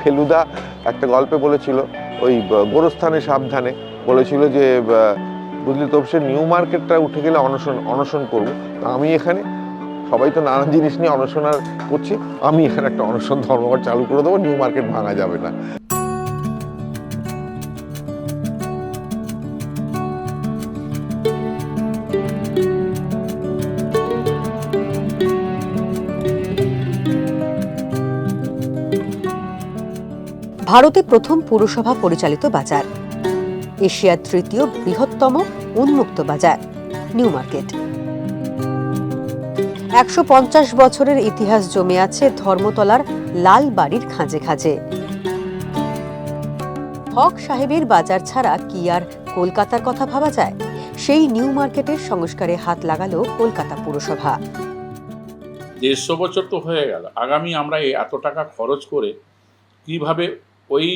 ফেলুদা একটা গল্পে বলেছিল, ওই গোরস্থানে সাবধানে বলেছিল যে বুঝলি তো, সে নিউ মার্কেটটা উঠে গেলে অনশন অনশন করব। আমি এখানে, সবাই তো নানান জিনিস নিয়ে অনশন আর করছি, আমি এখানে একটা অনশন ধর্মঘট চালু করে দেবো, নিউ মার্কেট ভাঙা যাবে না। ভারতে প্রথম পুরসভা পরিচালিত বাজার। এশিয়ার তৃতীয় বৃহত্তম উন্মুক্ত বাজার, নিউ মার্কেট। একশো পঞ্চাশ বছরের ইতিহাস জমে আছে ধর্মতলার লাল বাড়ির খাঁজে খাঁজে। হক সাহেবের বাজার ছাড়া কি আর কলকাতার কথা ভাবা যায়? সেই নিউ মার্কেটের সংস্কারে হাত লাগালো কলকাতা পুরসভা। দেড়শো বছর তো হয়ে গেল। আগামী আমরা এত টাকা খরচ করে কীভাবে ওই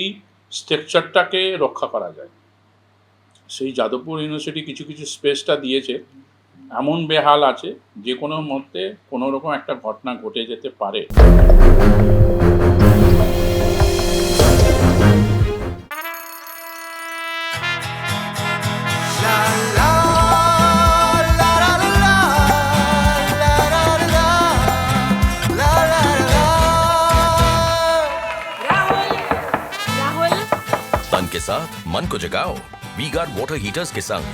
স্ট্রাকচারটাকে রক্ষা করা যায়। সেই যাদবপুর ইউনিভার্সিটি কিছু কিছু স্পেসটা দিয়েছে। এমন বেহাল আছে যে কোনো মধ্যে কোনো রকম একটা ঘটনা ঘটে যেতে পারে। साथ मन को जगाओ वी गार्ड वाटर हीटर्स के संग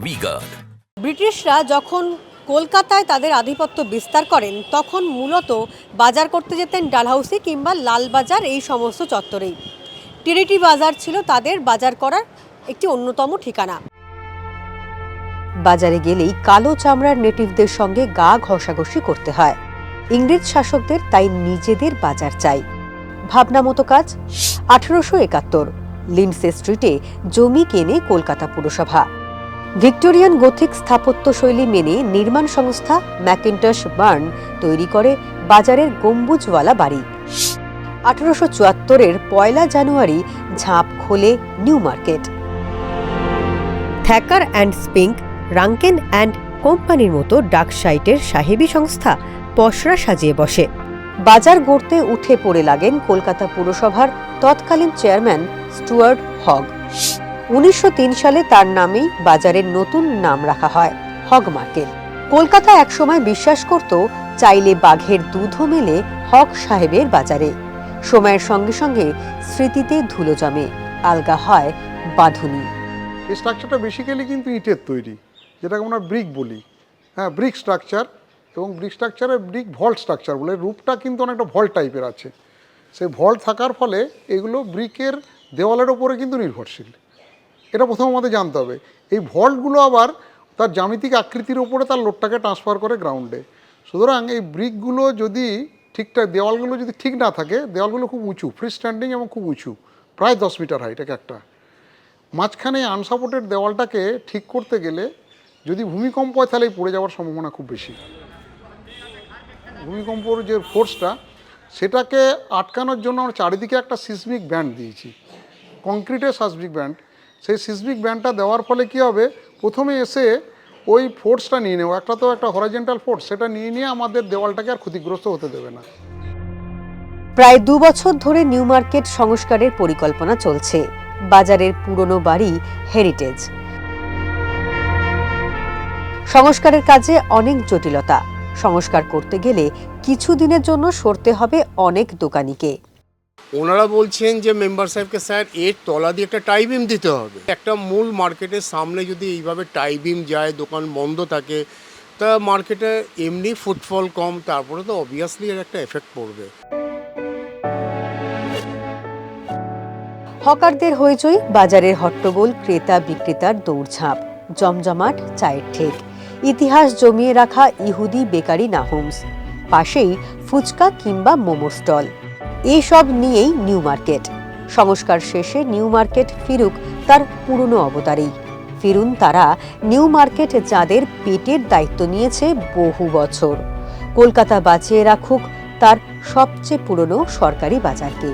वी गार्ड ব্রিটিশরা যখন কলকাতায় তাদের আধিপত্য বিস্তার করেন তখন মূলত বাজার করতে যেতেন ডালহাউসি কিংবা লালবাজার এই সমস্ত চত্বরেই টিরিটি বাজার ছিল তাদের বাজার করার একটি অন্যতম ঠিকানা বাজারে গেলেই কালো চামড়ার নেটিভদের সঙ্গে গা ঘষাঘষি করতে হয় ইংরেজ শাসকদের তাই নিজেদের বাজার চাই ভাবনা মতো কাজ আঠেরোশো একাত্তর লিন্ডসে স্ট্রিটে জমি কেনে কলকাতা পুরসভা। ভিক্টোরিয়ান গোথিক স্থাপত্য শৈলী মেনে নির্মাণ সংস্থা ম্যাকিন্টশ বার্ন তৈরি করে বাজারের গম্বুজওয়ালা বাড়ি। আঠারোশো চুয়াত্তরের পয়লা জানুয়ারি ঝাঁপ খোলে New Market. Thacker and Spink Rankin and কোম্পানির মতো ডাক সাইটের সাহেবী সংস্থা পসরা সাজিয়ে বসে। বাজার গড়তে উঠে পড়ে লাগেন কলকাতা পুরসভার তৎকালীন চেয়ারম্যান স্টুয়ার্ট হগ। উনিশশো তিন সালে তার নামেই বাজারের নতুন নাম রাখা হয়, হগ মার্কেট। কলকাতা একসময় বিশ্বাস করত, চাইলে বাঘের দুধও মেলে হক সাহেবের বাজারে। সময়ের সঙ্গে সঙ্গে স্মৃতিতে ধুলো জমে, আলগা হয় বাঁধুনি। স্ট্রাকচারটা বেসিক্যালি কিন্তু ইটের তৈরি, যেটাকে আমরা ব্রিক বলি। হ্যাঁ ব্রিক স্ট্রাকচার এবং ব্রিক স্ট্রাকচারের ব্রিক ভল্ট স্ট্রাকচার বলে, রূপটা কিন্তু অনেকটা ভল্ট টাইপের আছে। সেই ভল্ট থাকার ফলে এগুলো ব্রিকের দেওয়ালের ওপরে কিন্তু নির্ভরশীল। এটা প্রথম আমাদের জানতে হবে। এই ভল্টগুলো আবার তার জ্যামিতিক আকৃতির ওপরে তার লোডটাকে ট্রান্সফার করে গ্রাউন্ডে সুতরাং এই ব্রিকগুলো যদি ঠিকঠাক দেওয়ালগুলো যদি ঠিক না থাকে, দেওয়ালগুলো খুব উঁচু ফ্রি স্ট্যান্ডিং এবং খুব উঁচু, প্রায় দশ মিটার হাইট এক একটা। মাঝখানে আনসাপোর্টেড দেওয়ালটাকে ঠিক করতে গেলে যদি ভূমিকম্প হয় তাহলে পড়ে যাওয়ার সম্ভাবনা খুব বেশি। ভূমিকম্পর যে ফোর্সটা সেটাকে আটকানোর জন্য আমরা চারিদিকে একটা সিসমিক ব্যান্ড দিয়েছি। কংক্রিটের সাসমিক ব্যান্ড সেই সিসমিক ব্যান্ডটা দেওয়ার ফলে কি হবে? প্রথমে এসে ওই ফোর্সটা নিয়ে নেব একটা তো একটা হরাইজেন্টাল ফোর্স সেটা নিয়ে নিয়ে আমাদের দেওয়ালটাকে আর ক্ষতিগ্রস্ত হতে দেবে না। প্রায় দু বছর ধরে নিউ মার্কেট সংস্কারের পরিকল্পনা চলছে। বাজারের পুরনো বাড়ি হেরিটেজ সংস্কারের কাজে অনেক জটিলতা। সংস্কার করতে গেলে কিছু দিনের জন্য সরতে হবে অনেক দোকানিকে। ওনারা বলছেন যে মেম্বার সাহেবকে স্যার এর তলা দিয়ে একটা টাই বিম দিতে হবে। একটা মূল মার্কেটের সামনে যদি এইভাবে টাই বিম যায় দোকান বন্ধ থাকে তা মার্কেটে এমনি ফুটফল কম তারপরে তো অবভিয়াসলি এর একটা এফেক্ট পড়বে। হকারদের হইচই বাজারের হট্টগোল ক্রেতা বিক্রেতার দৌড়ঝাঁপ জমজমাট চায়ের ঠেক। ইতিহাস জমিয়ে রাখা ইহুদি বেকারি নাহুমস, পাশেই ফুচকা কিংবা মোমো স্টল। এসব নিয়েই নিউ মার্কেট। সংস্কার শেষে নিউ মার্কেট ফিরুক তার পুরনো অবতারেই। ফিরুন তারা নিউ মার্কেট যাদের পেটের দায়িত্ব নিয়েছে বহু বছর। কলকাতা বাঁচিয়ে রাখুক তার সবচেয়ে পুরনো সরকারি বাজারকে।